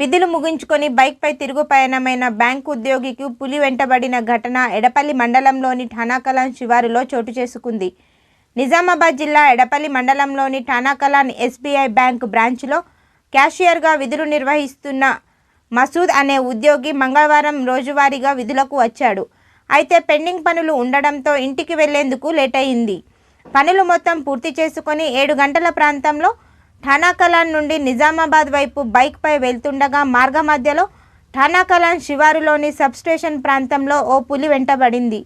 విధులు ముగించుకొని బైక్పై తిరుగు పయనమైన బ్యాంకు ఉద్యోగికి పులి వెంటబడిన ఘటన ఎడపల్లి మండలంలోని ఠానాకలాన్ శివారులో చోటు చేసుకుంది. నిజామాబాద్ జిల్లా ఎడపల్లి మండలంలోని ఠానాకలాన్ ఎస్బీఐ బ్యాంకు బ్రాంచ్లో క్యాషియర్గా విధులు నిర్వహిస్తున్న మసూద్ అనే ఉద్యోగి మంగళవారం రోజువారీగా విధులకు వచ్చాడు. అయితే పెండింగ్ పనులు ఉండడంతో ఇంటికి వెళ్ళేందుకు లేట్ అయింది. పనులు మొత్తం పూర్తి చేసుకొని ఏడు గంటల ప్రాంతంలో ఠానాకలాన్ నుండి నిజామాబాద్ వైపు బైక్పై వెళ్తుండగా మార్గ మధ్యలో ఠానాకలాన్ శివారులోని సబ్స్టేషన్ ప్రాంతంలో ఓ పులి వెంటబడింది.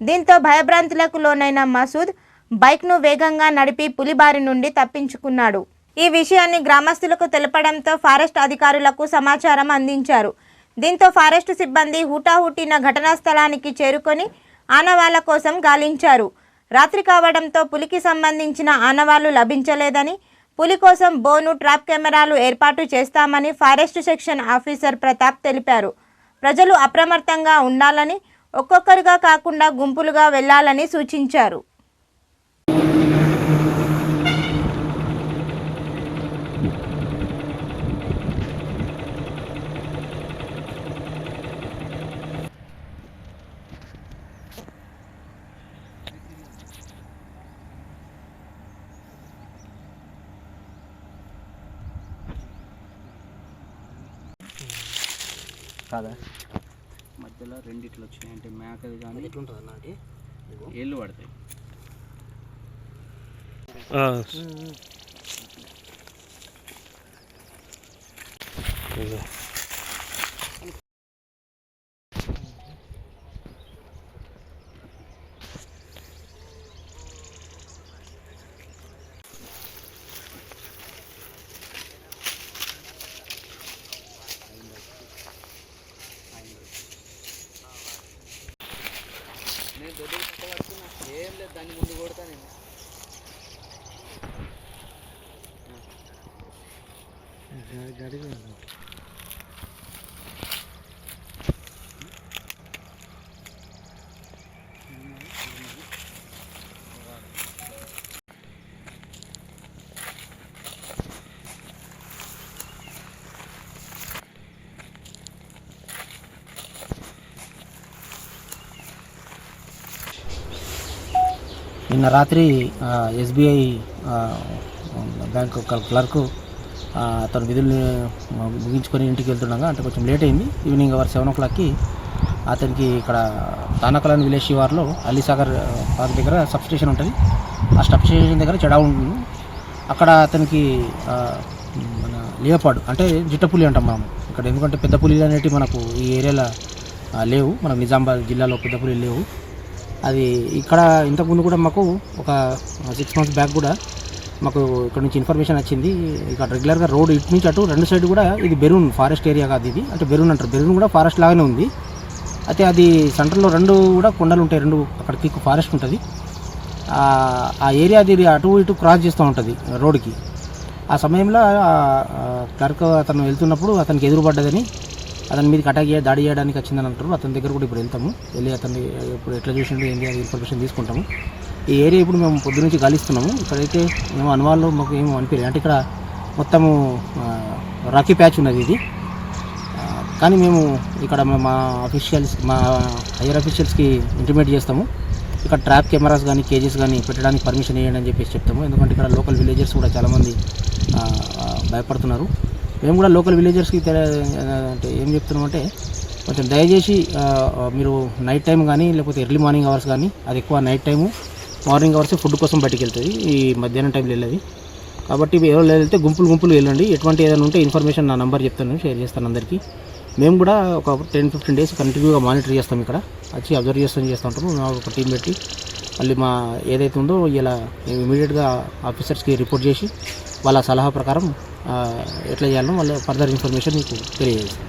దీంతో భయభ్రాంతులకు లోనైన మసూద్ బైక్ను వేగంగా నడిపి పులి బారి నుండి తప్పించుకున్నాడు. ఈ విషయాన్ని గ్రామస్తులకు తెలపడంతో ఫారెస్ట్ అధికారులకు సమాచారం అందించారు. దీంతో ఫారెస్ట్ సిబ్బంది హుటాహుటిన ఘటనా స్థలానికి చేరుకొని ఆనవాళ్ళ కోసం గాలించారు. రాత్రి కావడంతో పులికి సంబంధించిన ఆనవాళ్ళు లభించలేదని పులి కోసం బోను ట్రాప్ కెమెరాలు ఏర్పాటు చేస్తామని ఫారెస్ట్ సెక్షన్ ఆఫీసర్ ప్రతాప్ తెలిపారు. ప్రజలు అప్రమత్తంగా ఉండాలని ఒక్కొక్కరుగా కాకుండా గుంపులుగా వెళ్ళాలని సూచించారు. కాదా? మధ్యలో రెండిట్లు వచ్చినాయి. అంటే మేకది కానీ ఎట్లుంటుంది అన్న అంటే ఏళ్ళు పడతాయి. నేను ఏం లేదు దాన్ని ముందు కొడతా నేను. నిన్న రాత్రి ఎస్బీఐ బ్యాంక్ క్లర్క్ అతను విధుల్ని ముగించుకొని ఇంటికి వెళ్తుండగా అంటే కొంచెం లేట్ అయింది. ఈవినింగ్ అవర్ సెవెన్ ఓ క్లాక్కి అతనికి ఇక్కడ తానకలాన్ విలేజ్ శివార్లో అలీసాగర్ పార్క్ దగ్గర సబ్ స్టేషన్ ఉంటుంది. ఆ సబ్ స్టేషన్ దగ్గర చెడా ఉంటుంది. అక్కడ అతనికి మన లేపాడు అంటే జిట్టపులి అంటాం మనం. ఇక్కడ ఎందుకంటే పెద్ద పులి అనేటివి మనకు ఈ ఏరియాలో లేవు. మన నిజామాబాద్ జిల్లాలో పెద్ద పులి లేవు. అది ఇక్కడ ఇంతకుముందు కూడా మాకు ఒక సిక్స్ మంత్స్ బ్యాక్ కూడా మాకు ఇక్కడ నుంచి ఇన్ఫర్మేషన్ వచ్చింది. ఇక్కడ రెగ్యులర్గా రోడ్ ఇటు నుంచి అటు రెండు సైడ్ కూడా ఇది బెరూన్ ఫారెస్ట్ ఏరియా కాదు ఇది. అంటే బెరూన్ అంటారు. బెరూన్ కూడా ఫారెస్ట్ లాగానే ఉంది. అయితే అది సెంటర్లో రెండు కూడా కొండలు ఉంటాయి. రెండు అక్కడ దిక్కు ఫారెస్ట్ ఉంటుంది. ఆ- ఏరియా అది అటు ఇటు క్రాస్ చేస్తూ ఉంటుంది రోడ్డుకి ఆ సమయంలో క్లర్క్ అతను వెళ్తున్నప్పుడు అతనికి ఎదురుపడ్డదని అతని మీదకి అటాక్ చేయ దాడి చేయడానికి వచ్చిందని అంటారు అతని దగ్గర కూడా ఇప్పుడు వెళ్తాము. వెళ్ళి అతన్ని ఇప్పుడు ఎట్లా చూసిండు ఏంటి అది ఇన్ఫర్మేషన్ తీసుకుంటాము. ఈ ఏరియా ఇప్పుడు మేము పొద్దు నుంచి గాలిస్తున్నాము. ఇక్కడైతే మేము అనువాళ్ళు మాకు ఏమో అనిపించలేదు అంటే ఇక్కడ మొత్తము రాకీ ప్యాచ్ ఉన్నది ఇది. కానీ మేము ఇక్కడ మా- మా అఫీషియల్స్ మా హైయర్ అఫీషియల్స్కి ఇంటిమేట్ చేస్తాము. ఇక్కడ ట్రాప్ కెమెరాస్ కానీ కేజెస్ కానీ పెట్టడానికి పర్మిషన్ ఇవ్వండి అని చెప్పేసి చెప్తాము. ఎందుకంటే ఇక్కడ లోకల్ విలేజర్స్ కూడా చాలామంది భయపడుతున్నారు. మేము కూడా లోకల్ విలేజర్స్కి అంటే ఏం చెప్తున్నామంటే కొంచెం దయచేసి మీరు నైట్ టైం కానీ లేకపోతే ఎర్లీ మార్నింగ్ అవర్స్ కానీ అది ఎక్కువ night time morning hours food కోసం బయటికి వెళ్తుంది ఈ మధ్యాహ్నం టైంలో వెళ్ళేది. కాబట్టి ఎవరు వెళ్తే గుంపులు గుంపులు వెళ్ళండి. ఎటువంటి ఏదైనా ఉంటే ఇన్ఫర్మేషన్ నా నంబర్ చెప్తాను షేర్ చేస్తాను అందరికీ. మేము కూడా ఒక టెన్ ఫిఫ్టీన్ డేస్ కంటిన్యూగా మానిటర్ చేస్తాం ఇక్కడ. వచ్చి అబ్జర్వ్ చేస్తాం చేస్తూ ఉంటాము. ఒక టీం పెట్టి మళ్ళీ మా ఏదైతే ఉందో ఇలా ఇమీడియట్గా ఆఫీసర్స్కి రిపోర్ట్ చేసి వాళ్ళ సలహా ప్రకారం ఎట్లా చేయాలో వాళ్ళ ఫర్దర్ ఇన్ఫర్మేషన్ మీకు తెలియజేస్తాం.